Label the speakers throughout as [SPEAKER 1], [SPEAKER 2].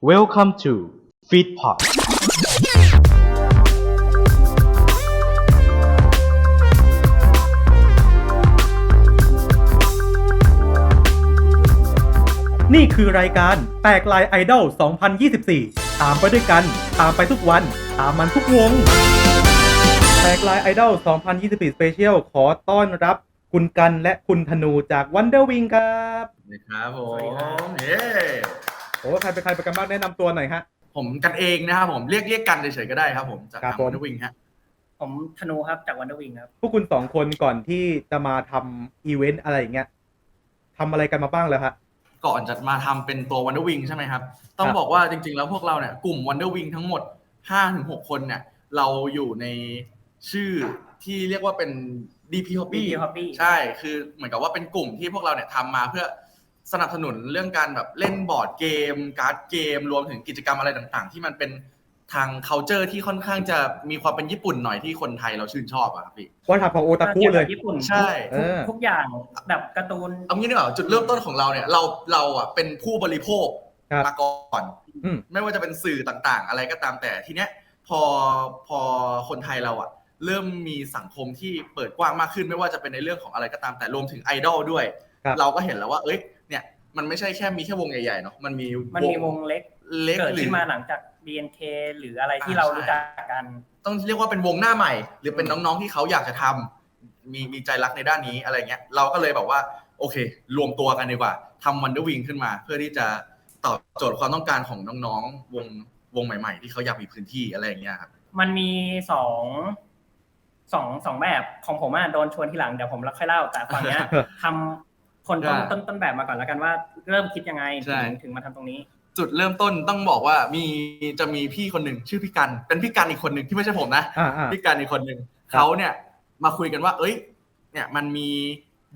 [SPEAKER 1] Welcome to Feedpot นี่คือรายการแตกลายไอดอล 2024 ตามไปด้วยกัน ตามไปทุกวัน ตามมันทุกวง แตกลายไอดอล 2024 Special ขอต้อนรับคุณกันและคุณธนูจาก Wonder Wing ครับ
[SPEAKER 2] นะครับผ
[SPEAKER 3] สวัสดีครับ
[SPEAKER 2] มเย้
[SPEAKER 1] โอ้ใครเป็นใครไปกันบ้างแนะนำตัวหน่อยฮะ
[SPEAKER 2] ผมกันเองนะครับผมเรียกเรียกกันเฉยๆก็ได้ครับผมจาก
[SPEAKER 1] ครับ
[SPEAKER 2] ทาง
[SPEAKER 1] ผม
[SPEAKER 2] วันดวิงฮะ
[SPEAKER 3] ผมธนูครับจากวันเดอร์วิงครับ
[SPEAKER 1] พวกคุณสองคนก่อนที่จะมาทำอีเวนต์อะไรอย่างเงี้ยทำอะไรกันมาบ้างแล้วฮะ
[SPEAKER 2] ก่อนจะมาทำเป็นตัววันดวิงใช่ไหมครับ ต้อ
[SPEAKER 1] ค
[SPEAKER 2] ง
[SPEAKER 1] รับ
[SPEAKER 2] บอกว่าจริงๆ แล้วพวกเราเนี่ยกลุ่มวันดวิงทั้งหมด 5-6 คนเนี่ย เราอยู่ในชื่อที่เรียกว่าเป็น DP Hobby
[SPEAKER 3] DP Hobby
[SPEAKER 2] ใช่ คือเหมือนกับว่าเป็นกลุ่มที่พวกเราเนี่ยทำมาเพื่อ สนับสนุนเรื่องการแบบเล่นบอร์ดเกม การ์ดเกม รวมถึงกิจกรรมอะไรต่าง ๆ ที่มันเป็นทาง culture ที่ค่อนข้างจะมีความเป็นญี่ปุ่นหน่อยที่คนไทยเราชื่นชอบอะครับพี่
[SPEAKER 1] วัฒนธรรมของโอตาคุเลย
[SPEAKER 3] กี่วกับญี่ปุ่น
[SPEAKER 2] ใช่
[SPEAKER 1] เออ
[SPEAKER 3] ทุกอย่างแบบการ์ตูน
[SPEAKER 2] เอางี้ดีกว่าจุดเริ่มต้นของเราเนี่ยเราเราอะเป็นผู้บริโภค
[SPEAKER 1] ครับ
[SPEAKER 2] มาก่อน
[SPEAKER 1] อืม
[SPEAKER 2] ไม่ว่าจะเป็นสื่อต่างๆ อะไรก็ตามแต่ทีเนี้ยพอพอคนไทยเราอะ เริ่มมีสังคมที่เปิดกว้างมากขึ้นไม่ว่าจะเป็นในเรื่องของอะไรก็ตามแต่รวมถึงไอดอลด้วย
[SPEAKER 1] ครับ
[SPEAKER 2] เราก็เห็นแล้วว่า เอ้ยเนี่ย มันไม่ใช่แค่มีแค่วงใหญ่ๆเนาะมันมี
[SPEAKER 3] มันมีวงเล็ก
[SPEAKER 2] เล็ก
[SPEAKER 3] เกิด
[SPEAKER 2] หรือ
[SPEAKER 3] ขึ้นมาหลังจาก BNK หรืออะไรที่
[SPEAKER 2] อ่า
[SPEAKER 3] เรา
[SPEAKER 2] ใช่
[SPEAKER 3] รู้จักกัน
[SPEAKER 2] ต้องเรียกว่าเป็นวงหน้าใหม่ หรือเป็นน้องๆที่เขาอยากจะทำมีมีใจรักในด้านนี้อะไรเงี้ยเราก็เลยแบบว่า โอเค รวมตัวกันดีกว่าทำวันเดอร์วิงขึ้นมา เพื่อที่จะตอบโจทย์ความต้องการของน้องๆวงวงใหม่ ๆ ที่เขาอยากมีพื้นที่อะไรอย่างเงี้ยครับ
[SPEAKER 3] มันมีสองสองสองแบบของผมอะโดนชวนทีหลังเดี๋ยวผมค่อยเล่าแต่ฝั่งเนี้ยทำ คนต้น
[SPEAKER 2] ได้
[SPEAKER 3] ต้นต้นแบบมาก่อนแล้วกันว่าเริ่มคิดยังไง
[SPEAKER 2] ใช่
[SPEAKER 3] ถึงถึงมาทำตรงนี้
[SPEAKER 2] จุดเริ่มต้นต้องบอกว่ามีจะมีพี่คนหนึ่งชื่อพี่กันเป็นพี่กันอีกคนหนึ่งที่ไม่ใช่ผมนะ
[SPEAKER 1] อ่าอ่า
[SPEAKER 2] พี่การอีกคนหนึ่ง
[SPEAKER 1] ครับ
[SPEAKER 2] เขาเนี่ยมาคุยกันว่า เอ้ย เนี่ยมันมี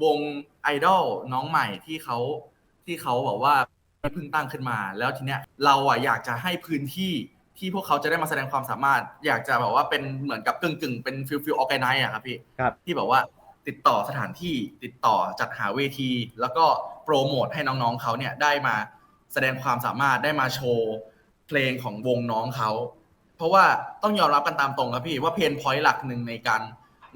[SPEAKER 2] วงไอดอลน้องใหม่ที่เขาที่เขาบอกว่าเพิ่งตั้งขึ้นมา แล้วทีเนี้ยเราอะอยากจะให้พื้นที่ที่พวกเขาจะได้มาแสดงความสามารถ อยากจะแบบว่าเป็นเหมือนกับกึ่งกึ่งๆเป็นฟิลฟิลออแกไนซ์อะครับพี่
[SPEAKER 1] ครับ
[SPEAKER 2] ที่แบบว่า ติดต่อสถานที่ติดต่อจัดหาเวที แล้วก็โปรโมทให้น้องๆเขาเนี่ยได้มาแสดงความสามารถได้มาโชว์เพลงของวงน้องเขา เพราะว่าต้องยอมรับกันตามตรงครับพี่ว่าเพนพอยต์หลักหนึ่งในการ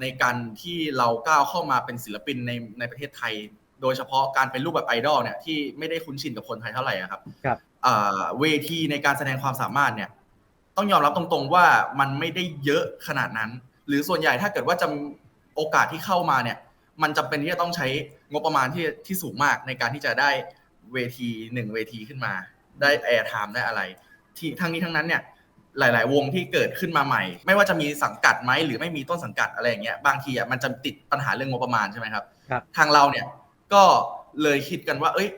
[SPEAKER 2] ในการที่เราก้าวเข้ามาเป็นศิลปินในในประเทศไทย โดยเฉพาะการเป็นรูปแบบไอดอลเนี่ยที่ไม่ได้คุ้นชินกับคนไทยเท่าไหร่อะครับ
[SPEAKER 1] ครับ
[SPEAKER 2] อ่าเวทีในการแสดงความสามารถเนี่ยต้องยอมรับตรงๆว่ามันไม่ได้เยอะขนาดนั้น หรือส่วนใหญ่ถ้าเกิดว่าจะ โอกาสที่เข้ามาเนี่ย มันจำเป็นที่จะต้องใช้งบประมาณที่ที่สูงมากในการที่จะได้เวทีหนึ่งเวทีขึ้นมา ได้แอร์ไทม์ได้อะไร ที่ทั้งนี้ทั้งนั้นเนี่ยหลาย ๆ วงที่เกิดขึ้นมาใหม่ ไม่ว่าจะมีสังกัดไหมหรือไม่มีต้นสังกัดอะไรอย่างเงี้ยบางทีอะมันจะติดปัญหาเรื่องงบประมาณใช่ไหมครับ
[SPEAKER 1] ครับ
[SPEAKER 2] ทางเราเนี่ยก็เลยคิดกันว่า เอ้ย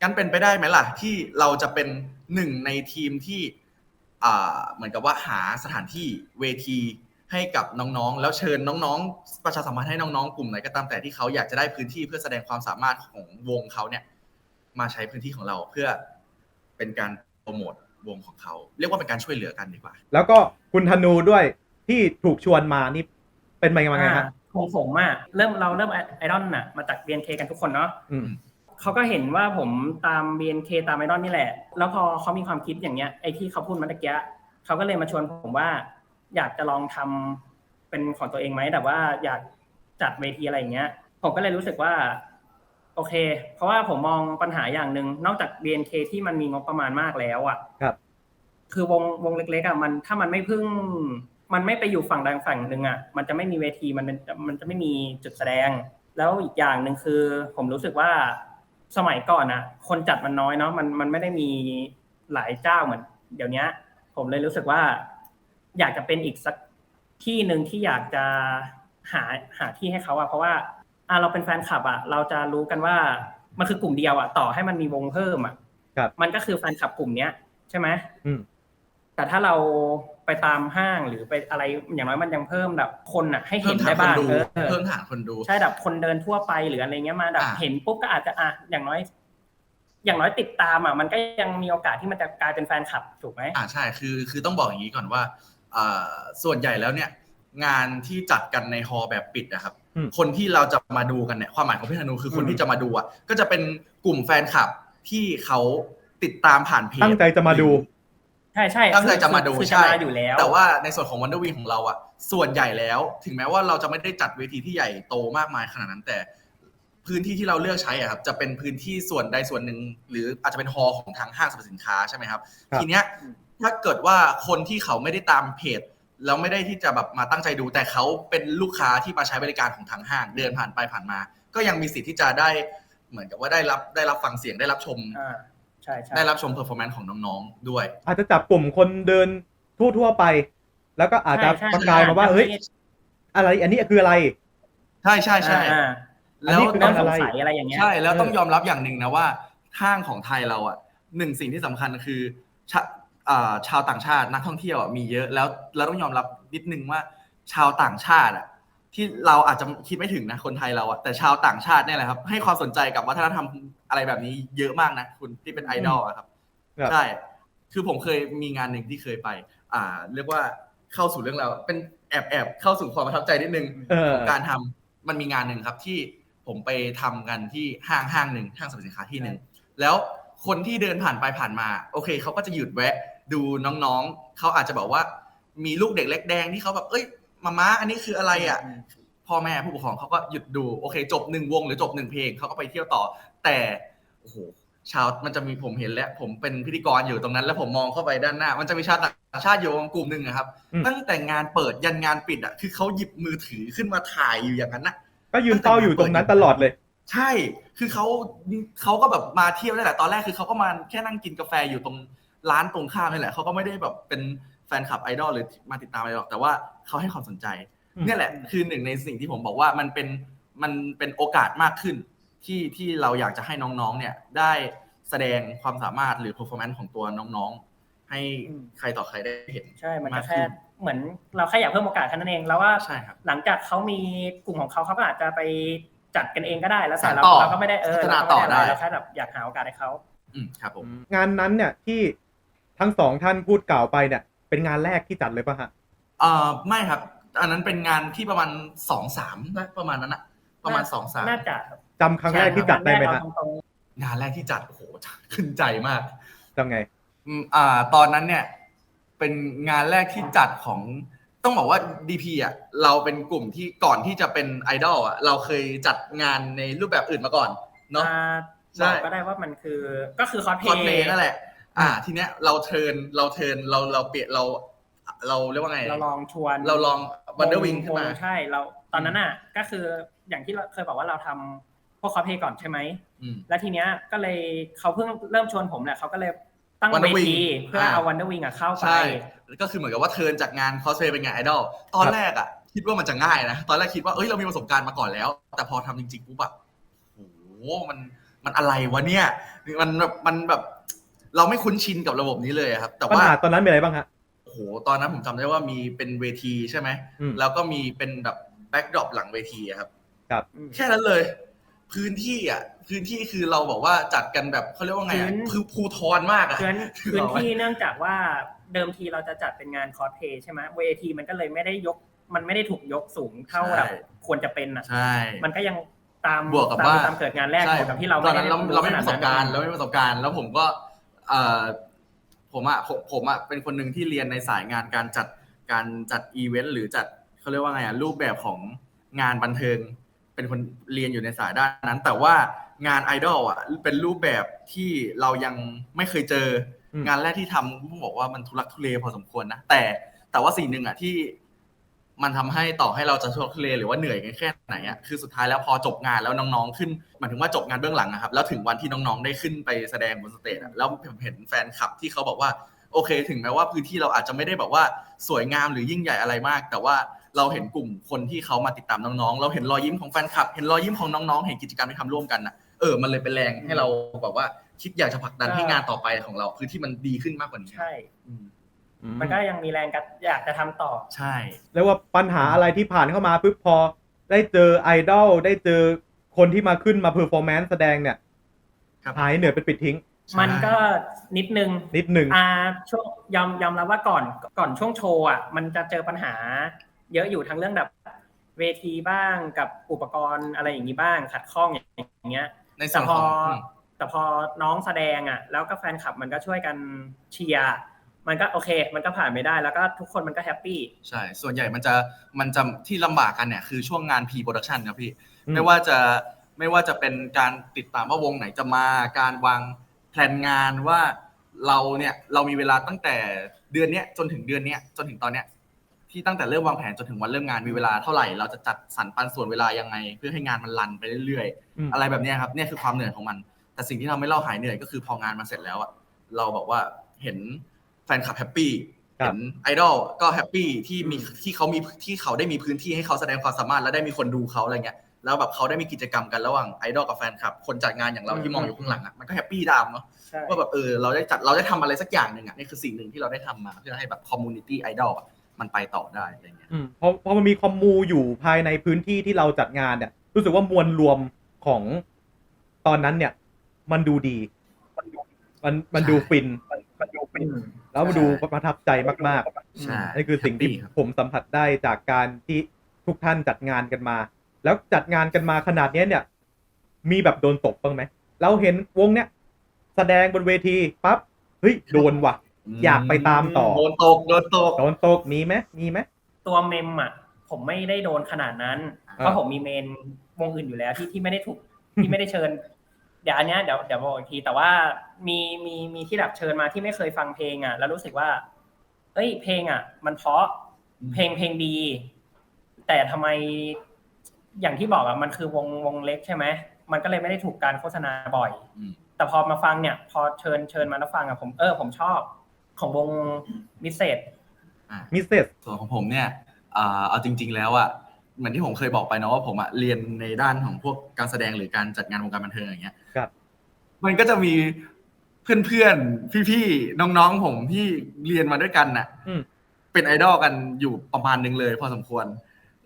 [SPEAKER 2] งั้นเป็นไปได้ไหมล่ะ ที่เราจะเป็นหนึ่งในทีมที่อ่าเหมือนกับว่าหาสถานที่เวที ให้กับน้องๆ แล้วเชิญน้องๆ ประชาสัมพันธ์ให้น้องๆ กลุ่มไหนก็ตามแต่ที่เขาอยากจะได้พื้นที่เพื่อแสดงความสามารถของวงเขาเนี่ย มาใช้พื้นที่ของเราเพื่อเป็นการโปรโมทวงของเขา เรียกว่าเป็นการช่วยเหลือกันดีกว่า
[SPEAKER 1] แล้วก็คุณธนูด้วยที่ถูกชวนมานี่เป็นมายังไงฮะ
[SPEAKER 3] ของผมอะเริ่มเราเริ่มไอดอลน่ะมาจาก BNK กันทุกคนเนาะ
[SPEAKER 1] อืม
[SPEAKER 3] เขาก็เห็นว่าผมตาม BNK ตามไอดอลนี่แหละ แล้วพอเขามีความคิดอย่างเงี้ยไอที่เขาพูดมาตะเกียะเขาก็เลยมาชวนผมว่า อยากจะลองทำเป็นของตัวเองไหมแต่ว่าอยากจัดเวทีอะไรอย่างเงี้ย ผมก็เลยรู้สึกว่า โอเค เพราะว่าผมมองปัญหาอย่างหนึ่งนอกจาก BNK ที่มันมีงบประมาณมากแล้วอะ
[SPEAKER 1] ครับ
[SPEAKER 3] คือวงวงเล็กๆอะมันถ้ามันไม่พึ่ง มันไม่ไปอยู่ฝั่งใดฝั่งหนึ่งอะ มันจะไม่มีเวทีมันเป็นมันจะไม่มีจุดแสดง แล้วอีกอย่างหนึ่งคือ ผมรู้สึกว่าสมัยก่อนอะ คนจัดมันน้อยเนาะมันมันไม่ได้มีหลายเจ้าเหมือน เดี๋ยวเนี้ยผมเลยรู้สึกว่า อยากจะเป็นอีกสักที่หนึ่งที่อยากจะหาหาที่ให้เขาอะเพราะว่าอะเราเป็นแฟนคลับอะเราจะรู้กันว่ามันคือกลุ่มเดียวอะต่อให้มันมีวงเพิ่มอะ
[SPEAKER 1] ครับ
[SPEAKER 3] มันก็คือแฟนคลับกลุ่มเนี้ยใช่ไหม
[SPEAKER 1] อืม
[SPEAKER 3] แต่ถ้าเราไปตามห้างหรือไปอะไรอย่างน้อยมันยังเพิ่มแบบคนอะให้
[SPEAKER 2] เพิ่
[SPEAKER 3] เห็
[SPEAKER 2] ม
[SPEAKER 3] น
[SPEAKER 2] ฐาน
[SPEAKER 3] ได้
[SPEAKER 2] คน
[SPEAKER 3] บ้าง
[SPEAKER 2] ดู
[SPEAKER 3] เออ
[SPEAKER 2] เพิ่มฐานคนดู
[SPEAKER 3] ใช่แบบคนเดินทั่วไปหรืออะไรเงี้ยมาแบบ
[SPEAKER 2] อะ
[SPEAKER 3] เห็นปุ๊บก็อาจจะอะอย่างน้อย อย่างน้อยติดตามอะมันก็ยังมีโอกาสที่มันจะกลายเป็นแฟนคลับถูกไหม
[SPEAKER 2] อ่าใช่คือ คือต้องบอกอย่างนี้ก่อนว่าอ่า ส่วนใหญ่แล้วเนี่ย งานที่จัดกันในฮอลล์แบบปิดนะครับ
[SPEAKER 1] อืม
[SPEAKER 2] คนที่เราจะมาดูกันเนี่ยความหมายของพี่ธนูคือคน
[SPEAKER 3] อืม
[SPEAKER 2] ที่จะมาดูอะก็จะเป็นกลุ่มแฟนคลับที่เขาติดตามผ่านเพจ
[SPEAKER 1] ตั้งใจจะมาดู
[SPEAKER 3] ใช่ใช่
[SPEAKER 2] ตั้งใจจะมาดู
[SPEAKER 3] คือ
[SPEAKER 2] ใช่
[SPEAKER 3] จะมาอยู่แล้ว
[SPEAKER 2] แต่ว่าในส่วนของ Wonder Wing ของเราอะส่วนใหญ่แล้ว ถึงแม้ว่าเราจะไม่ได้จัดเวทีที่ใหญ่โตมากมายขนาดนั้นแต่พื้นที่ที่เราเลือกใช้อะครับจะเป็นพื้นที่ส่วนใดส่วนหนึ่ง หรืออาจจะเป็นฮอลล์ของทางห้างสรรพสินค้าใช่ไหมครับ
[SPEAKER 1] ครับ
[SPEAKER 2] ทีเนี้ย ถ้าเกิดว่าคนที่เขาไม่ได้ตามเพจแล้วไม่ได้ที่จะแบบมาตั้งใจดู แต่เขาเป็นลูกค้าที่มาใช้บริการของทางห้างเดินผ่านไปผ่านมา ก็ยังมีสิทธิ์ที่จะได้เหมือนกับว่าได้รับได้รับฟังเสียงได้รับชม
[SPEAKER 3] อ่าใช่ใช่
[SPEAKER 2] ได้รับชมเพอร์ฟอร์แมนซ์ของน้องๆด้วย
[SPEAKER 1] อาจจะจับกลุ่มคนเดินทั่วๆไป แล้วก็อาจจะ
[SPEAKER 3] ใช่ใช่
[SPEAKER 1] ประกายมาว่าเฮ้ยอะไรอันนี้คืออะไร
[SPEAKER 2] ใช่ใช่ใช่
[SPEAKER 3] อ่า
[SPEAKER 1] อัน
[SPEAKER 2] แล้ว
[SPEAKER 1] นี้คือ
[SPEAKER 3] เริ่ม
[SPEAKER 1] อะ
[SPEAKER 3] สง
[SPEAKER 1] ไร
[SPEAKER 3] สัยอะไรอย่างเงี้ย
[SPEAKER 2] ใช่แล้วต้อง
[SPEAKER 1] เออ
[SPEAKER 2] ยอมรับอย่างหนึ่งนะว่าห้างของไทยเราอะหนึ่งสิ่งที่สำคัญคือ ชาอ่าชาวต่างชาตินักท่องเที่ยวอะมีเยอะแล้วเราต้องยอมรับนิดนึงว่าชาวต่างชาติอะที่เราอาจจะคิดไม่ถึงนะคนไทยเราอะแต่ชาวต่างชาติเนี่ยแหละครับให้ความสนใจกับวัฒนธรรมอะไรแบบนี้เยอะมากนะคุณที่เป็นไอดอลอะครับ
[SPEAKER 1] ครับ
[SPEAKER 2] ใช่คือผมเคยมีงานหนึ่งที่เคยไป อ่า เรียกว่าเข้าสู่เรื่องราวเป็นแอบแอบเข้าสู่ความประทับใจนิดนึง
[SPEAKER 1] เออ
[SPEAKER 2] ของการทำมันมีงานหนึ่งครับที่ผมไปทำกันที่ห้างห้างหนึ่งห้างสรรพสินค้าที่หนึ่งแล้วคนที่เดินผ่านไปผ่านมา โอเคเขาก็จะหยุดแวะ ดูน้องๆ เขาอาจจะบอกว่า มีลูกเด็กเล็กแดงที่เขาแบบ เอ้ยมาม้าอันนี้คืออะไรอะ พ่อแม่ผู้ปกครองเขาก็หยุดดู โอเค จบหนึ่งวงหรือจบหนึ่งเพลงเขาก็ไปเที่ยวต่อ แต่ โอ้โห ชาว มันจะมีผมเห็นแล้ว ผมเป็นพิธีกรอยู่ตรงนั้น แล้วผมมองเข้าไปด้านหน้า มันจะมีชาวต่างชาติอยู่กลุ่มหนึ่งนะครับ
[SPEAKER 1] อืม
[SPEAKER 2] ตั้งแต่งานเปิดยันงานปิดอะ คือเขาหยิบมือถือขึ้นมาถ่ายอยู่อย่างนั้นนะ
[SPEAKER 1] ก็ยืนเฝ้าอยู่ตรงนั้นตลอดเลย
[SPEAKER 2] ใช่ คือเขาเขาก็แบบมาเที่ยวได้แหละ ตอนแรกคือเขาก็มาแค่นั่งกินกาแฟอยู่ตรง ร้านตรงข้ามนี่แหละเขาก็ไม่ได้แบบเป็นแฟนคลับไอดอลหรือมาติดตามอะไรหรอก แต่ว่าเขาให้ความสนใจ
[SPEAKER 1] อืม
[SPEAKER 2] เนี่ยแหละคือหนึ่งในสิ่งที่ผมบอกว่ามันเป็นมันเป็นโอกาสมากขึ้น ที่ที่เราอยากจะให้น้องๆ เนี่ยได้แสดงความสามารถหรือ performance ของตัวน้องๆ ให้
[SPEAKER 3] อืม
[SPEAKER 2] ใครต่อใครได้เห็น
[SPEAKER 3] ใช่มัน
[SPEAKER 2] มา
[SPEAKER 3] ก็
[SPEAKER 2] ก
[SPEAKER 3] แค่
[SPEAKER 2] ขึ้น
[SPEAKER 3] เหมือนเราแค่อยากเพิ่มโอกาสแค่นั้นเองแล้วว่า
[SPEAKER 2] ใช่ครับ
[SPEAKER 3] หลังจากเขามีกลุ่มของเขาเขาก็อาจจะไปจัดกันเองก็ได้แล้วแต่เรา
[SPEAKER 2] สานต่อ
[SPEAKER 3] เราก็ไม่ได้เออ
[SPEAKER 2] พัฒนา
[SPEAKER 3] เราก็ไม่
[SPEAKER 2] ต่อได้
[SPEAKER 3] อะไรเราแค่แบบอยากหาโอกาสให้เขา
[SPEAKER 2] อืมครับผม
[SPEAKER 1] งานนั้นเนี่ยที่ ทั้งสองท่านพูดกล่าวไปเนี่ยเป็นงานแรกที่จัดเลยป่ะฮะ
[SPEAKER 2] เอ่อไม่ครับ อันนั้นเป็นงานที่ประมาณสองสามนะประมาณนั้นอะประมาณสองสาม
[SPEAKER 3] น่าจะครับ
[SPEAKER 1] จำครั้งแรกที่จัดได้ไหมฮะ
[SPEAKER 3] ตรง
[SPEAKER 2] งานแรกที่จัดโอ้โหขึ้นใจมาก
[SPEAKER 1] จำไง
[SPEAKER 2] อืมอ่า ตอนนั้นเนี่ย เป็นงานแรกที่จัดของต้องบอกว่า DP อะเราเป็นกลุ่มที่ก่อนที่จะเป็นไอดอลอะเราเคยจัดงานในรูปแบบอื่นมาก่อน
[SPEAKER 3] ๆ
[SPEAKER 2] เนาะ
[SPEAKER 3] อ่า
[SPEAKER 2] ใช่
[SPEAKER 3] บอกก็ได้ว่ามันคือก็คือคอสเพ
[SPEAKER 2] คอนเพลย์นั่นแหละ อ่า ทีเนี้ยเราเทิร์นเราเทิร์นเราเราเปลี่ยนเรา เราเรียกว่าไง
[SPEAKER 3] เราลองชวน
[SPEAKER 2] เราลองวันเดอร์วิงขึ้นมา
[SPEAKER 3] ใช่เราตอนนั้นอะ ก็คืออย่างที่เราเคยบอกว่าเราทำพวกคอสเพลย์ก่อนใช่ไหม
[SPEAKER 2] อืม
[SPEAKER 3] แล้วทีเนี้ยก็เลยเขาเพิ่งเริ่มชวนผมแหละเขาก็เลยตั้ง
[SPEAKER 2] Wonder
[SPEAKER 3] เว
[SPEAKER 2] Wing
[SPEAKER 3] ทีเพื่อ
[SPEAKER 2] อ่า
[SPEAKER 3] เอาวันเดอร์วิงอะเข้าไป
[SPEAKER 2] ใช่ก็คือเหมือนกับว่าเทิร์นจากงานคอสเพลย์เป็นงานไอดอลตอน
[SPEAKER 1] ครับ
[SPEAKER 2] แรกอะคิดว่ามันจะง่ายนะ ตอนแรกคิดว่าเอ้ยเรามีประสบการณ์มาก่อนแล้ว แต่พอทำจริงๆปุ๊บแบบโอ้โหมันมันอะไรวะเนี่ย มันแบบมันแบบ เราไม่คุ้นชินกับระบบนี้เลยอะครับ แต่
[SPEAKER 1] ปัญ
[SPEAKER 2] ว่า
[SPEAKER 1] หาตอนนั้นมีอะไรบ้างฮะ
[SPEAKER 2] โอ้โหตอนนั้นผมจำได้ว่ามีเป็นเวทีใช่ไหม
[SPEAKER 1] อืม
[SPEAKER 2] แล้วก็มีเป็นแบบแบ็กดรอปหลังเวทีอะครับ
[SPEAKER 3] อืม
[SPEAKER 2] แค่นั้นเลย พื้นที่อะ พื้นที่คือเราบอกว่าจัดกันแบบเขาเรียกว่าไงอะ
[SPEAKER 3] พื้น
[SPEAKER 2] คือภูทรมากอะ
[SPEAKER 3] พื้น
[SPEAKER 2] คือ
[SPEAKER 3] พื้น
[SPEAKER 2] เอาไว้
[SPEAKER 3] ที่เนื่องจากว่าเดิมทีเราจะจัดเป็นงานคอสเพลย์ใช่ไหมเวทีมันก็เลยไม่ได้ยก มันไม่ได้ถูกยกสูงเท่าแบบควรจะเป็นอะ
[SPEAKER 2] ใช่
[SPEAKER 3] มันก็ยังตาม
[SPEAKER 2] บวกกับ
[SPEAKER 3] ตาม
[SPEAKER 2] ว่า
[SPEAKER 3] ตามเกิดงานแรก
[SPEAKER 2] ใช่
[SPEAKER 3] บวกกับที่เรา
[SPEAKER 2] ตอนนั้นเรา
[SPEAKER 3] ด้
[SPEAKER 2] เราไม่มีประสบการณ์
[SPEAKER 3] ขนดนั้น
[SPEAKER 2] เราไม่มีประสบการณ์ แล้วผมก็ เอ่อผมอะผมผมอะเป็นคนหนึ่งที่เรียนในสายงานการจัดการจัดอีเวนต์หรือจัดเขาเรียกว่าไงอะรูปแบบของงานบันเทิง เป็นคนเรียนอยู่ในสายด้านนั้น แต่ว่างานไอดอลอะเป็นรูปแบบที่เรายังไม่เคยเจออ
[SPEAKER 1] ม
[SPEAKER 2] งานแรกที่ทำผมบอกว่ามันทุลักทุเลพอสมควรนะแต่แต่ว่าสิ่งหนึ่งอะที่ มันทำให้ต่อให้เราจะทุกทุเลหรือว่าเหนื่อยกันแค่ไหนอะคือสุดท้ายแล้วพอจบงานแล้วน้องๆ ขึ้นหมายถึงว่าจบงานเบื้องหลังนะครับแล้วถึงวันที่น้องๆได้ขึ้นไปแสดงบนสเตจอะแล้วผมเห็นแฟนคลับที่เขาบอกว่าโอเค ถึงแม้ว่าพื้นที่เราอาจจะไม่ได้แบบว่าสวยงามหรือยิ่งใหญ่อะไรมาก แต่ว่าเราเห็นกลุ่มคนที่เขามาติดตามน้องๆ เราเห็นรอยยิ้มของแฟนคลับ เห็นรอยยิ้มของน้องๆ เห็นกิจกรรมที่ทำร่วมกันนะเออ มันเลยเป็นแรงให้เราแบบว่าคิดอยากจะผลักดันให้งานต่อไปของเราพื้นที่มันดีขึ้นมากกว่านี้
[SPEAKER 3] ใช่
[SPEAKER 2] ม
[SPEAKER 3] มันก็ยังมีแรงกัดอยากจะทำต่อ
[SPEAKER 2] ใช่
[SPEAKER 1] เรียกว่าปัญหาอะไรที่ผ่านเข้ามาปุ๊บพอได้เจอไอดอลได้เจอคนที่มาขึ้นมาเพอร์ฟอร์แมนซ์แสดงเนี่ย
[SPEAKER 2] ครับ
[SPEAKER 1] หายเหนื่อยเป็นปิดทิ้ง
[SPEAKER 3] มันก็นิดนึง
[SPEAKER 1] นิดหนึ่ง
[SPEAKER 3] อ่าช่วงยอมยอมรับว่าก่อนก่อนช่วงโชว์อะมันจะเจอปัญหา เยอะอยู่ทั้งเรื่องแบบเวทีบ้างกับอุปกรณ์อะไรอย่างนี้บ้างขัดข้องอย่างเงี้ย
[SPEAKER 2] ในส่วนของ
[SPEAKER 3] แต่พอ
[SPEAKER 2] อืม
[SPEAKER 3] แต่พอน้องแสดงอะ แล้วก็แฟนคลับมันก็ช่วยกันเชียร์ มันก็โอเค มันก็ผ่านไม่ได้แล้วก็ทุกคนมันก็แฮปปี้
[SPEAKER 2] ใช่ ส่วนใหญ่มันจะมันจะที่ลำบากกันเนี่ยคือช่วงงาน pre production ครับพี่
[SPEAKER 1] อืม
[SPEAKER 2] ไม่ว่าจะไม่ว่าจะเป็นการติดตามว่าวงไหนจะมาการวางแผนงานว่าเราเนี่ยเรามีเวลาตั้งแต่เดือนเนี้ยจนถึงเดือนเนี้ยจนถึงตอนเนี้ยที่ตั้งแต่เริ่มวางแผนจนถึงวันเริ่มงานมีเวลาเท่าไหร่เราจะจัดสรรปันส่วนเวลายังไง เพื่อให้งานมันรันไปเรื่อยๆ
[SPEAKER 1] อืม
[SPEAKER 2] อะไรแบบเนี้ยครับเนี่ยคือความเหนื่อยของมัน แต่สิ่งที่ทำให้เราหายเหนื่อยก็คือพองานมาเสร็จแล้วอะเราบอกว่าเห็น แฟนคลับแฮปปี้
[SPEAKER 1] ครับ
[SPEAKER 2] เห็นไอดอลก็แฮปปี้ที่มีที่เขามีที่เขาได้มีพื้นที่ให้เขาแสดงความสามารถและได้มีคนดูเขาอะไรเงี้ยแล้วแบบเขาได้มีกิจกรรมกันระหว่างไอดอลกับแฟนคลับ คนจัดงานอย่างเราที่มองอยู่ข้างหลังอะมันก็แฮปปี้ตามเนาะ
[SPEAKER 3] ใช่
[SPEAKER 2] ว่าแบบเออเราได้จัดเราได้ทำอะไรสักอย่างหนึ่งอะนี่คือสิ่งหนึ่งที่เราได้ทำมาเพื่อให้แบบคอมมูนิตี้ไอดอลมันไปต่อได้อะไรเงี้ย
[SPEAKER 1] อืมพอพอมันมีคอมมูอยู่ภายในพื้นที่ที่เราจัดงานเนี่ยรู้สึกว่ามวลรวมของตอนนั้นเนี่ย มันดูดี มันมันดูฟินมันดูฟิน แล้วมันดูประทับใจมาก
[SPEAKER 2] ใช่
[SPEAKER 1] ๆนี่คือสิ่งที่
[SPEAKER 2] แฮปปี้ครับ
[SPEAKER 1] ผมสัมผัสได้จากการที่ทุกท่านจัดงานกันมา แล้วจัดงานกันมาขนาดเนี้ยเนี่ย มีแบบโดนตกบ้างไหม เราเห็นวงเนี้ยแสดงบนเวทีปั๊บเฮ้ยโดนว่ะ อยากไปตามต่อ
[SPEAKER 2] โดนตกโดนตก
[SPEAKER 1] โดนตกมีไหมมีไหม
[SPEAKER 3] ตัวเมมอะผมไม่ได้โดนขนาดนั้น
[SPEAKER 1] อ่า
[SPEAKER 3] เพราะผมมีเมนวงอื่นอยู่แล้วที่ที่ไม่ได้ถูกที่ไม่ได้เชิญ เดี๋ยวอันเนี้ยเดี๋ยวเดี๋ยวบอกอีกที แต่ว่ามีมีมีที่แบบเชิญมาที่ไม่เคยฟังเพลงอะ แล้วรู้สึกว่า เอ้ย เพลงอะ มันเพราะ
[SPEAKER 2] อืม
[SPEAKER 3] เพลงเพลงดี แต่ทำไมอย่างที่บอกอะมันคือวงวงเล็กใช่ไหมมันก็เลยไม่ได้ถูกการโฆษณาบ่อย
[SPEAKER 2] อืม
[SPEAKER 3] แต่พอมาฟังเนี่ย พอเชิญเชิญมาแล้วฟังอะผมเออผมชอบ ของวงมิเศษ
[SPEAKER 2] อะ
[SPEAKER 1] มิสเซส
[SPEAKER 2] ส่วนของผมเนี่ยอ่าเอาจริง ๆ แล้วอะ เหมือนที่ผมเคยบอกไปเนาะว่าผมอะเรียนในด้านของพวกการแสดงหรือการจัดงานวงการบันเทิงอย่างเงี้ย
[SPEAKER 1] ครับ
[SPEAKER 2] มันก็จะมีเพื่อนๆพี่ๆน้องๆผมที่เรียนมาด้วยกันน่ะ
[SPEAKER 1] อืม
[SPEAKER 2] เป็นไอดอลกันอยู่ประมาณนึงเลย พอสมควร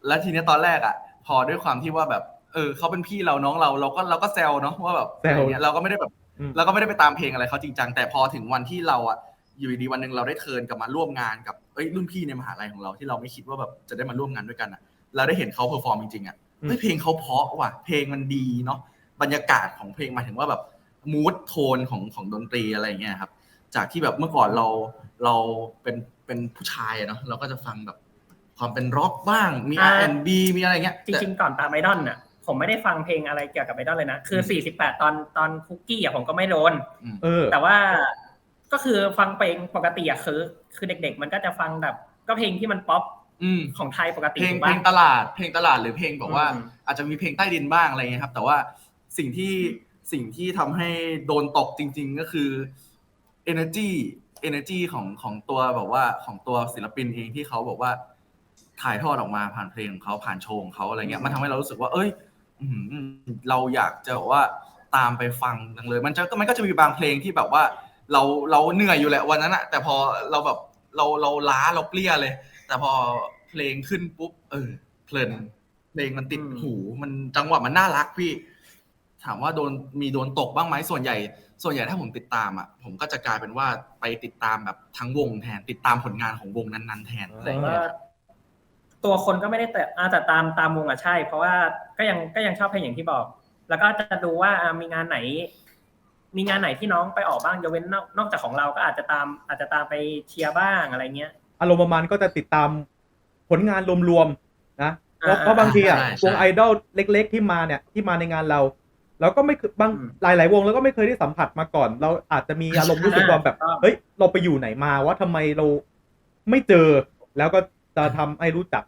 [SPEAKER 2] แล้วทีเนี้ยตอนแรกอะ พอด้วยความที่ว่าแบบ เออเขาเป็นพี่เราน้องเราเราก็เราก็แซวเนาะว่าแบบ
[SPEAKER 1] แซว
[SPEAKER 2] อะไรเงี้ยเราก็ไม่ได้แบบ
[SPEAKER 1] อืม
[SPEAKER 2] เราก็ไม่ได้ไปตามเพลงอะไรเขาจริงจังแต่พอถึงวันที่เราอะอยู่ดีๆวันหนึ่งเราได้เทิร์นกลับมาร่วมงานกับเอ้ยรุ่นพี่ในมหาลัยของเราที่เราไม่คิดว่าแบบจะได้มาร่วมงานด้วยกันอะ เราได้เห็นเขาเพอร์ฟอร์มจริงๆอะ
[SPEAKER 1] อืม
[SPEAKER 2] เฮ้ยเพลงเขาเพราะว่ะเพลงมันดีเนาะบรรยากาศของเพลงหมายถึงว่าแบบมูดโทนของของดนตรีอะไรอย่างเงี้ยครับ จากที่แบบเมื่อก่อนเราเราเป็นเป็นผู้ชายอะเนาะเราก็จะฟังแบบความเป็นร็อกบ้างมี
[SPEAKER 3] อ่า
[SPEAKER 2] R&B มีอะไรเงี้ย
[SPEAKER 3] จริงๆก่อนตามไอดอลน่ะผมไม่ได้ฟังเพลงอะไรเกี่ยวกับไอดอลเลยนะ คือ 48 ตอนตอนคุกกี้อะผมก็ไม่โดน
[SPEAKER 1] เออ
[SPEAKER 3] แต่ว่าก็คือฟังเพลงปกติอะคือ คือเด็ก ๆ มันก็จะฟังแบบ ก็เพลงที่มันป๊อป
[SPEAKER 2] อืม
[SPEAKER 3] ของไทยปกติ
[SPEAKER 2] เพลง
[SPEAKER 3] ถูก
[SPEAKER 2] เพล
[SPEAKER 3] ปะ
[SPEAKER 2] งตลาดเพลงตลาดหรือเพลงบอกว่า
[SPEAKER 3] อืม
[SPEAKER 2] อาจจะมีเพลงใต้ดินบ้างอะไรเงี้ยครับ แต่ว่าสิ่งที่สิ่งที่ทำให้โดนตกจริง ๆ ก็คือ energy energy ของของตัวแบบว่าของตัวศิลปินเองที่เขาบอกว่า ถ่ายทอดออกมาผ่านเพลงของเขาผ่านโชว์ของเขาอะไรเงี้ยมันทำให้เรารู้สึกว่า เอ้ย อื้อหือเราอยากจะแบบว่าตามไปฟังจังเลย มันจะมันก็จะมีบางเพลงที่แบบว่า เราเราเหนื่อยอยู่แหละวันนั้นอะแต่พอเราแบบเราเราล้าเราเปลี้ยเลย แต่พอเพลงขึ้นปุ๊บเออเพลินเพลงมันติด
[SPEAKER 3] อืม
[SPEAKER 2] หูมันจังหวะมันน่ารักพี่ ถามว่าโดนมีโดนตกบ้างไหมส่วนใหญ่ ส่วนใหญ่ถ้าผมติดตามอะผมก็จะกลายเป็นว่าไปติดตามแบบทั้งวงแทน ติดตามผลงานของวงนั้นๆแทนอะไรอย่าง
[SPEAKER 3] ว่า
[SPEAKER 2] เงี้ย
[SPEAKER 3] ตัวคนก็ไม่ได้แต่อ่าแต่ตามตามวงอะใช่ เพราะว่าก็ยังก็ยังชอบเพลงอย่างที่บอก แล้วก็จะดูว่าอ่ามีงานไหน มีงานไหนที่น้องไปออกบ้างยกเว้นนอกนอกจากของเราก็อาจจะตามอาจจะตามไปเชียร์บ้างอะไรเงี้ย
[SPEAKER 1] อารมณ์ประมาณก็จะติดตามผลงานรวมๆนะเพราะ
[SPEAKER 3] อ่า
[SPEAKER 1] เพราะบางทีอะ
[SPEAKER 2] ใช่ใช่
[SPEAKER 1] วงไอดอลเล็ก ๆ ที่มาเนี่ยที่มาในงานเราเราก็ไม่เคยบาง
[SPEAKER 3] อืม
[SPEAKER 1] หลาย ๆ วงเราก็ไม่เคยได้สัมผัสมาก่อน เราอาจจะมีอารมณ์รู้สึกว่าแบบ
[SPEAKER 3] อ่า
[SPEAKER 1] เฮ้ยเราไปอยู่ไหนมาว่าทำไมเราไม่เจอ แล้วก็จะทำให้รู้จัก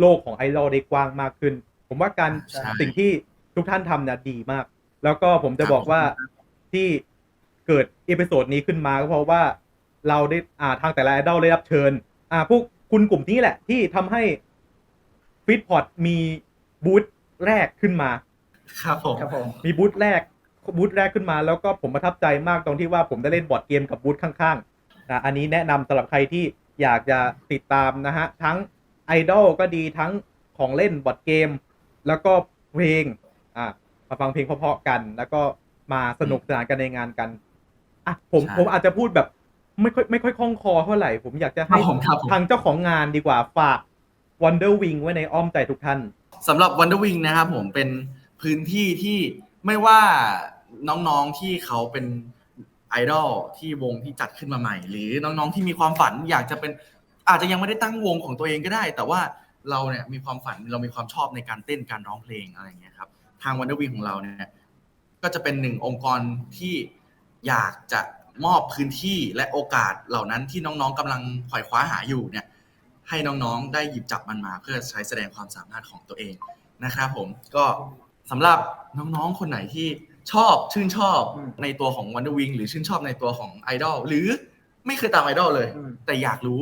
[SPEAKER 1] โลกของไอดอลได้กว้างมากขึ้น ผมว่าการ
[SPEAKER 2] ใช่
[SPEAKER 1] สิ่งที่ทุกท่านทำเนี่ยดีมาก แล้วก็ผมจะบอกว่าที่เกิดเอพิโซดนี้ขึ้นมาก็เพราะว่าเราได้อ่าทางแต่ละไอดอลได้รับเชิญ อ่าพวกคุณกลุ่มนี้แหละ ที่ทำให้ฟิตพอร์ตมีบูธแรกขึ้นมา
[SPEAKER 2] ครับผม
[SPEAKER 3] ครับผม
[SPEAKER 1] มีบูธแรกบูธแรกขึ้นมา แล้วก็ผมประทับใจมากตรงที่ว่าผมได้เล่นบอร์ดเกมกับบูธข้างๆนะอันนี้แนะนำสำหรับใครที่อยากจะติดตามนะฮะ ทั้งไอดอลก็ดีทั้งของเล่นบอร์ดเกม แล้วก็เพลงอ่ามาฟังเพลงเพราะๆกัน แล้วก็มาสนุกสนานกันในงานกันอะผม
[SPEAKER 2] ใช่
[SPEAKER 1] ผมอาจจะพูดแบบ ไม่ค่อยไม่ค่อยคล่องคอเท่าไหร่ ผมอยากจะ
[SPEAKER 2] ครั
[SPEAKER 1] ให้
[SPEAKER 2] บผมครับผม
[SPEAKER 1] ทางเจ้าของงานดีกว่าฝาก Wonder Wing ไว้ในอ้อมใจทุกท่าน
[SPEAKER 2] สำหรับ Wonder Wing นะครับผมเป็นพื้นที่ที่ไม่ว่าน้องๆที่เขาเป็นไอดอลที่วงที่จัดขึ้นมาใหม่ หรือน้องๆที่มีความฝันอยากจะเป็นอาจจะยังไม่ได้ตั้งวงของตัวเองก็ได้ แต่ว่าเราเนี่ยมีความฝันเรามีความชอบในการเต้นการร้องเพลงอะไรอย่างเงี้ยครับทางวันเดอร์วิงของเราเนี่ยก็จะเป็นหนึ่งองค์กรที่อยากจะ มอบพื้นที่และโอกาสเหล่านั้นที่น้องๆกำลังขวายคว้าหาอยู่เนี่ยให้น้องๆได้หยิบจับมันมา เพื่อใช้แสดงความสามารถของตัวเองนะครับผมก็สำหรับน้องๆคนไหนที่ชอบชื่นชอบ
[SPEAKER 3] อืม
[SPEAKER 2] ในตัวของ Wonder Wing หรือชื่นชอบในตัวของไอดอลหรือไม่เคยตามไอดอลเลย
[SPEAKER 3] อืม
[SPEAKER 2] แต่อยากรู้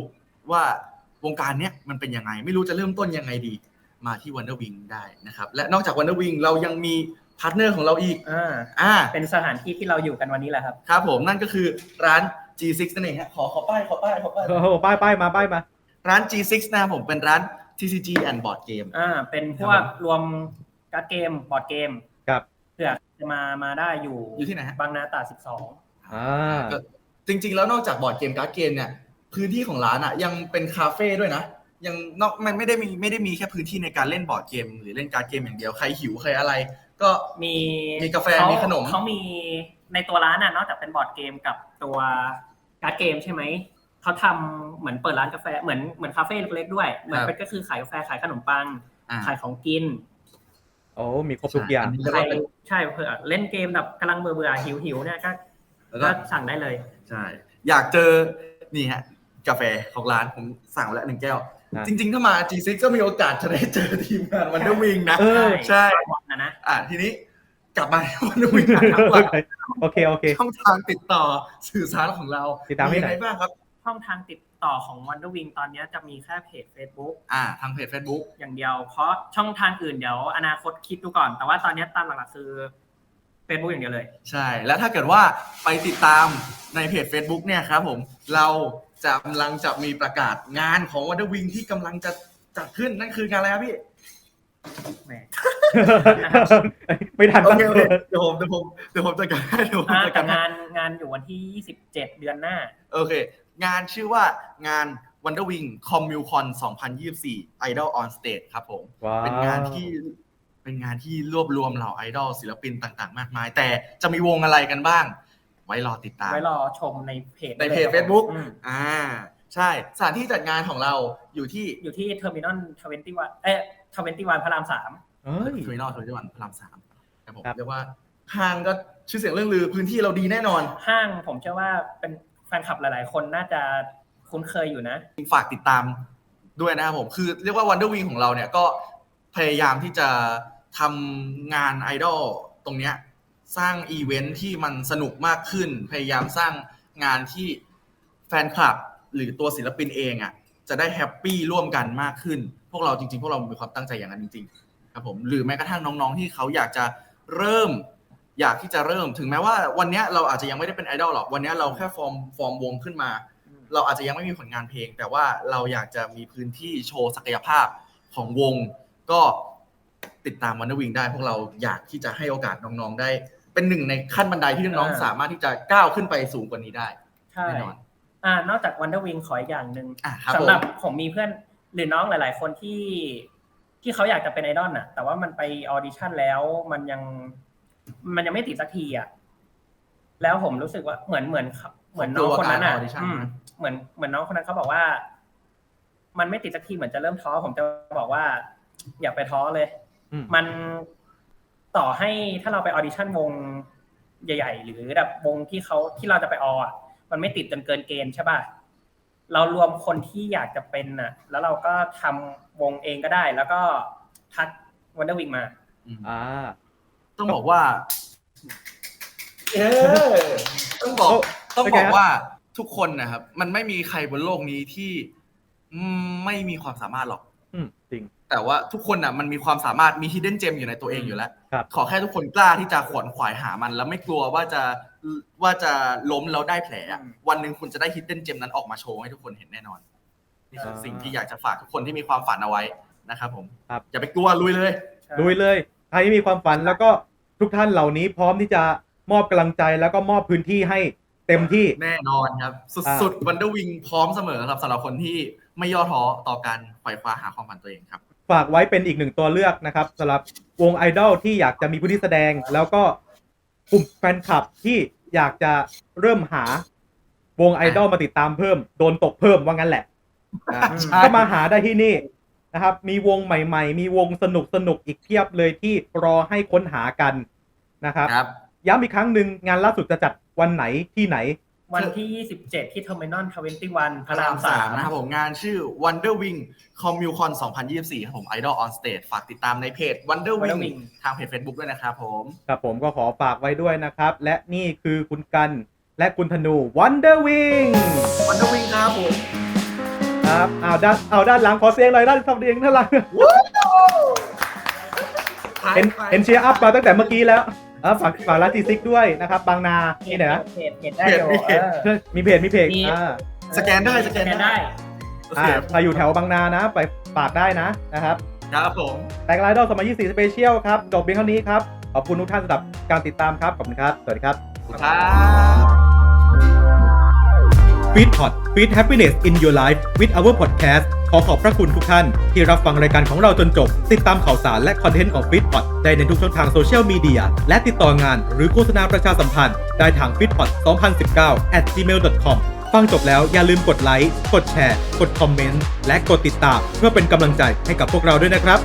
[SPEAKER 2] ว่าวงการเนี้ยมันเป็นยังไง ไม่รู้จะเริ่มต้นยังไงดี มาที่ Wonder Wing ได้นะครับ และนอกจาก Wonder Wing เรายังมี พาร์ทเนอร์ของเราอีก
[SPEAKER 3] อ่า
[SPEAKER 2] อ่า
[SPEAKER 3] เป็นสถานที่ที่เราอยู่กันวันนี้แหละครับ
[SPEAKER 2] ครับผมนั่นก็คือร้าน G6 นั่นเองฮะขอขอป้ายขอป้ายขอป้าย
[SPEAKER 1] โอ้โหป้ายป้ายมาป้ายมา
[SPEAKER 2] ร้าน G6 นะครับผมเป็นร้าน TCG and Board Game
[SPEAKER 3] อ่าเป็นพ
[SPEAKER 2] ครับ
[SPEAKER 3] ว
[SPEAKER 2] ผ
[SPEAKER 3] ก
[SPEAKER 2] ม
[SPEAKER 3] รวมการ์ดเกมบอร์ดเกม
[SPEAKER 1] ครับ
[SPEAKER 3] เผื่อจะมามาได้อยู่
[SPEAKER 2] อยู่ที่ไหนฮะ
[SPEAKER 3] บางนาตราสิบสอง
[SPEAKER 1] อ่า
[SPEAKER 2] ก็จริง ๆ แล้วนอกจากบอร์ดเกมการ์ดเกมเนี่ยพื้นที่ของร้านอะยังเป็นคาเฟ่ด้วยนะ ยังนอกมันไม่ได้มีไม่ได้มีแค่พื้นที่ในการเล่นบอร์ดเกม หรือเล่นการ์ดเกมอย่างเดียวใครหิวใครอะไร ก็
[SPEAKER 3] มี
[SPEAKER 2] มีกาแฟ
[SPEAKER 3] เข
[SPEAKER 2] มีขนม
[SPEAKER 3] เขามีในตัวร้านน่ะนอกจากเป็นบอร์ดเกมกับตัวการ์ดเกมใช่ไหมเขาทำเหมือนเปิดร้านกาแฟเหมือนเหมือนคาเฟ่เล็กๆด้วยเหมือนเป็นก็คือขายกาแฟขายขนมปัง
[SPEAKER 2] อ่า
[SPEAKER 3] ขายของกิน
[SPEAKER 1] โอ้มีครบทุกอย่าง
[SPEAKER 2] ใช่
[SPEAKER 3] ใครใช่เผื่อเล่นเกมแบบกำลังเบื่อเบื่อหิวหิวๆเนี่ยก็
[SPEAKER 2] แล้วก็
[SPEAKER 3] ก็สั่งได้เลย
[SPEAKER 2] ใช่ อยากเจอนี่ฮะ กาแฟของร้านผมสั่งมาแล้วหนึ่งแก้ว
[SPEAKER 1] อะ
[SPEAKER 2] จริง ๆ ถ้ามา G6 ก็มีโอกาสจะได้เจอทีมงานวันเดอร์วิงนะ
[SPEAKER 1] เออ
[SPEAKER 2] ใช่
[SPEAKER 3] วันนะนะ
[SPEAKER 2] อะทีนี้กลับมาวันเดอร์วิงครับว่า
[SPEAKER 1] โอเคโอเค
[SPEAKER 2] ช่องทางติดต่อสื่อสารของเรา
[SPEAKER 1] ติดตามที่ไหน
[SPEAKER 2] ยังไงบ้างครับ
[SPEAKER 3] ช่องทางติดต่อของ Wonder Wing ตอนนี้จะมีแค่เพจ Facebook
[SPEAKER 2] อ่าทางเพจ Facebook
[SPEAKER 3] อย่างเดียว เพราะช่องทางอื่นเดี๋ยวอนาคตคิดดูก่อน แต่ว่าตอนนี้ตามหลักๆคือ Facebook อย่างเดียวเลย
[SPEAKER 2] ใช่ แล้วถ้าเกิดว่าไปติดตามในเพจ Facebook เนี่ยครับผม เรา จะกำลังจะมีประกาศงานของ Wonder Wing ที่กำลังจะจัดขึ้นนั่นคืองานอะไรครับพี่
[SPEAKER 3] แหม
[SPEAKER 1] ไม่ทัน
[SPEAKER 2] โอ
[SPEAKER 1] ตั้ง
[SPEAKER 2] เคโอ
[SPEAKER 1] ตั
[SPEAKER 2] เควเดี๋ยวผมเดี๋ยวผมเดี๋ยวผมจัดการให้เดี๋ยวผม
[SPEAKER 3] อ่า
[SPEAKER 2] จัด
[SPEAKER 3] แต่
[SPEAKER 2] การให้
[SPEAKER 3] งานงานอยู่วันที่ 27 เดือนหน้า
[SPEAKER 2] โอเค งานชื่อว่างาน Wonder Wing Commune 2024 Idol on Stage ครับผม
[SPEAKER 1] ว้าว
[SPEAKER 2] เป็นงานที่เป็นงานที่รวบรวมเหล่าไอดอลศิลปินต่าง ๆ มากมาย แต่จะมีวงอะไรกันบ้าง ไว้รอติดตาม
[SPEAKER 3] ไว้รอชมในเพจ
[SPEAKER 2] ในเพจ Facebook
[SPEAKER 3] อืม
[SPEAKER 2] อ่า ใช่ สถานที่จัดงานของเราอยู่ที่
[SPEAKER 3] อยู่ที่เทอร์มินอล21เอ๊ะ21พระรามสาม
[SPEAKER 1] เอ้ย
[SPEAKER 2] ทวินอลทวินวันพระรามสามครับผม
[SPEAKER 1] ครับ
[SPEAKER 2] เรียกว่าห้างก็ชื่อเสียงเรื่องลือพื้นที่เราดีแน่นอน
[SPEAKER 3] ห้างผมเชื่อว่าเป็นแฟนคลับหลาย ๆ คนน่าจะคุ้นเคยอยู่นะ
[SPEAKER 2] ฝากติดตามด้วยนะครับผมคือเรียกว่า Wonder Wing ของเราเนี่ยก็พยายามที่จะทำงานไอดอลตรงเนี้ย สร้างอีเวนท์ที่มันสนุกมากขึ้น พยายามสร้างงานที่แฟนคลับหรือตัวศิลปินเองอะจะได้แฮปปี้ร่วมกันมากขึ้น พวกเราจริงๆ พวกเรามีความตั้งใจอย่างนั้นจริงๆครับผมหรือแม้กระทั่งน้องๆที่เขาอยากจะเริ่ม อยากที่จะเริ่มถึงแม้ว่าวันนี้เราอาจจะยังไม่ได้เป็นไอดอลหรอกวันนี้เราแค่ฟอร์มฟอร์มวงขึ้นมา เราอาจจะยังไม่มีผลงานเพลง แต่ว่าเราอยากจะมีพื้นที่โชว์ศักยภาพของวง ก็ติดตามวันนวิงได้ พวกเราอยากที่จะให้โอกาสน้องๆได้ เป็นหนึ่งในขั้นบันไดที่น้อง
[SPEAKER 3] อ่า
[SPEAKER 2] ๆสามารถที่จะก้าวขึ้นไปสูงกว่านี้ได้
[SPEAKER 3] ใช่
[SPEAKER 2] แน่นอน
[SPEAKER 3] อ่านอกจาก Wonder Wing ขออีกอย่างหนึ่ง
[SPEAKER 2] อะครับ
[SPEAKER 3] สำหรับ
[SPEAKER 2] ผม
[SPEAKER 3] ผมมีเพื่อนหรือน้องหลาย ๆ คนที่ที่เขาอยากจะเป็นไอดอลน่ะ แต่ว่ามันไปออดิชั่นแล้วมันยัง มันยังไม่ติดสักทีอะแล้วผมรู้สึกว่าเหมือนเหมือนเขาเหมือนน้องคนนั้นอะ
[SPEAKER 2] กลัวการ audition
[SPEAKER 3] อืม
[SPEAKER 2] ไหม
[SPEAKER 3] เหมือนเหมือนน้องคนนั้นเขาบอกว่า มันไม่ติดสักทีเหมือนจะเริ่มท้อผมจะบอกว่า อย่าไปท้อเลย
[SPEAKER 1] อืม
[SPEAKER 3] มัน ต่อให้ถ้าเราไปออดิชั่นวงใหญ่ ๆ หรือแบบวงที่เขาที่เราจะไปอออะมันไม่ติดจนเกินเกณฑ์ใช่ป่ะเรารวมคนที่อยากจะเป็นน่ะ แล้วเราก็ทำวงเองก็ได้ แล้วก็ทักวันเดอร์วิงมา
[SPEAKER 2] อืม
[SPEAKER 1] อ่า
[SPEAKER 2] ต้องบอกว่าเออต้องบอก
[SPEAKER 1] โอ้
[SPEAKER 2] ต้อง
[SPEAKER 1] เป็น
[SPEAKER 2] บ
[SPEAKER 1] ไง
[SPEAKER 2] อก
[SPEAKER 1] ครับ
[SPEAKER 2] ว่าทุกคนนะครับ มันไม่มีใครบนโลกนี้ที่อืมไม่มีความสามารถหรอก
[SPEAKER 1] อืมจริง
[SPEAKER 2] แต่ว่าทุกคนอะมันมีความสามารถมี hidden gem อยู่ในตัวเองอยู่แล้ว
[SPEAKER 1] ครับ
[SPEAKER 2] ขอแค่ทุกคนกล้าที่จะขวนขวายหามัน แล้วไม่กลัวว่าจะว่าจะล้มแล้วได้แผลอะ
[SPEAKER 3] อืม
[SPEAKER 2] วันหนึ่งคุณจะได้ hidden gem นั้นออกมาโชว์ให้ทุกคนเห็นแน่นอน นี่คือ
[SPEAKER 1] อ่า
[SPEAKER 2] สิ่งที่อยากจะฝากทุกคนที่มีความฝันเอาไว้นะครับผม
[SPEAKER 1] ครับ
[SPEAKER 2] อย่าไปกลัวลุยเลย
[SPEAKER 1] ลุยเลยใครที่มีความฝันแล้วก็ทุกท่านเหล่านี้พร้อมที่จะมอบกำลังใจแล้วก็มอบพื้นที่ให้เต็มที่
[SPEAKER 2] แน่นอนครับ สุดๆ Wonder Wing พร้อมเสมอครับสำหรับคนที่ไม่ย่อท้อต่อการไขว่คว้าหาความฝันตัวเองครับ
[SPEAKER 1] ฝากไว้เป็นอีกหนึ่งตัวเลือกนะครับสำหรับวงไอดอลที่อยากจะมีพื้นที่แสดง แล้วก็กลุ่มแฟนคลับที่อยากจะเริ่มหาวงไอดอลมาติดตามเพิ่ม โดนตกเพิ่มว่างั้นแหละอ่า
[SPEAKER 2] ใช่
[SPEAKER 1] ก็มาหาได้ที่นี่นะครับ มีวงใหม่ๆ มีวงสนุกสนุกๆอีกเพียบเลยที่รอให้ค้นหากันนะครับ
[SPEAKER 2] ครับ
[SPEAKER 1] ย้ำอีกครั้งหนึ่งงานล่าสุดจะจัดวันไหนที่ไหน
[SPEAKER 3] วันที่ 27 ที่ Terminal 21พระราร
[SPEAKER 2] พระามม
[SPEAKER 3] สา
[SPEAKER 2] สามมนะครับผมงานชื่อ Wonder Wing Commune-Con 2024ครับผม Idol on Stage ฝากติดตามในเพจ Wonder
[SPEAKER 3] Wonder
[SPEAKER 2] Wing
[SPEAKER 3] Wing
[SPEAKER 2] ทางเพจ Facebook ด้วยนะครับผม
[SPEAKER 1] ครับผมก็ขอฝากไว้ด้วยนะครับ และนี่คือคุณกันและคุณธนู Wonder Wing
[SPEAKER 2] Wonder Wing ครับผม
[SPEAKER 1] ครับเอาด้านเอาด้านหลังขอเสียงหน่อยด้านทำเสียงด้านหลังเห็นเห็นเชียร์อัพมาตั้งแต่เมื่อกี้แล้ว อะฝากฝากร้านจีซิกด้วยนะครับ บางนานี่ไหนนะ
[SPEAKER 3] เพจเพจได้อยู่เออ
[SPEAKER 1] มีเพจมีเพจ
[SPEAKER 3] มี
[SPEAKER 1] อ่า
[SPEAKER 2] สแกนได้สแกนได้
[SPEAKER 3] ได้
[SPEAKER 2] โอเค
[SPEAKER 1] อ่าใครอยู่แถวบางนานะ ไปฝากได้นะนะครับ
[SPEAKER 2] ครับผม
[SPEAKER 1] แตกไลน์ดอลสมัย24สเปเชียลครับ จบเพียงเท่านี้ครับ ขอบคุณทุกท่านสำหรับการติดตามครับ ขอบคุณครับ สวัสดีครับ
[SPEAKER 2] ครับ
[SPEAKER 1] f e e d p o t Feed Happiness in Your Life with our podcast ขอขอบพระคุณทุกท่าน ที่รับฟังรายการของเราจนจบ ติดตามข่าวสารและคอนเทนต์ของ f e e d p o t ได้ในทุกช่องทางโซเชียลมีเดียและติดต่องานหรือโฆษณาประชาสัมพันธ์ ได้ทาง f e e d p o t 2019 at gmail.com ฟังจบแล้วอย่าลืมกดไลค์ กดแชร์ กดคอมเมนต์ และกดติดตาม เพื่อเป็นกำลังใจให้กับพวกเราด้วยนะครับ